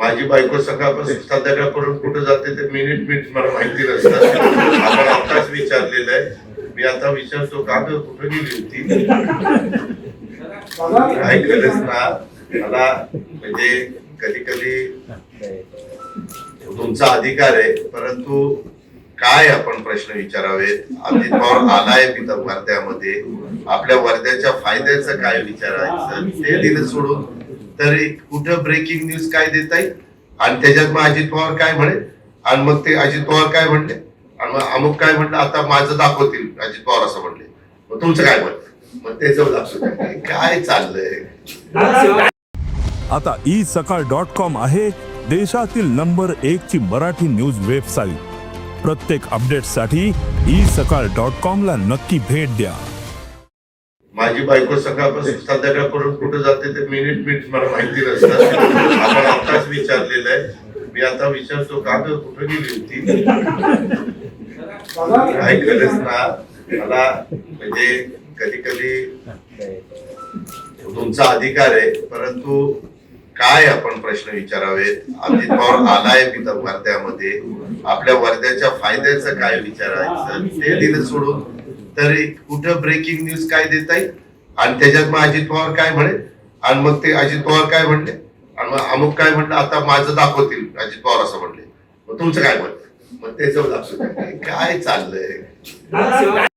माझी बायको सकाळपासून संध्याकाळपर्यंत कुठं जाते ते मिनिट मिनिट मला माहिती नसतं. आपण आताच विचारलेलं आहे. मी आता विचारतो का ग कुठं गेली होती? गरज ना. मला म्हणजे कधी कधी तुमचा अधिकार आहे परंतु काय आपण प्रश्न विचारावेत? अजित पवार आलाय वर्ध्यामध्ये. आपल्या वर्ध्याच्या फायद्याचं काय विचारायचं ते दिलं सोडून तरी कुठं ब्रेकिंग न्यूज काय देता येईल? आणि त्याच्यात मग अजित पवार काय म्हणे आणि मग ते अजित पवार काय म्हणले? आणि मग अमुक काय म्हणलं? आता माझं दाखवतील अजित पवार असं म्हणले. मग तुमचं काय म्हणत मग त्याचं दाखवत काय चाललंय? आता ई सकाळ डॉट कॉम आहे देशातील नंबर एक ची मराठी न्यूज वेबसाईट प्रत्येक अपडेटसाठी ई सकाळ डॉट कॉम ला नक्की भेट द्या. माझी बायको सकाळपासून संध्याकाळपर्यंत कुठं जाते ते मिनिट मिनिट मला माहिती नसतं. आपण आताच विचारलेलं आहे. मी आता विचारतो का ग कुठं गेली होती? काय गरज ना. मला म्हणजे कधी कधी तुमचा अधिकार आहे परंतु काय आपण प्रश्न विचारावेत? अजित पवार आलाय वर्ध्यामध्ये. आपल्या वर्ध्याच्या फायद्याचं काय विचारायचं ते दिलं सोडून तर कुठं ब्रेकिंग न्यूज काय देता येईल? आणि त्याच्यात मग अजित पवार काय म्हणे आणि मग ते अजित पवार काय म्हणले? आणि मग अमुक काय म्हणलं? आता माझं दाखवतील अजित पवार असं म्हणले. मग तुमचं काय म्हणत मग त्याचं दाखवतो काय चाललंय?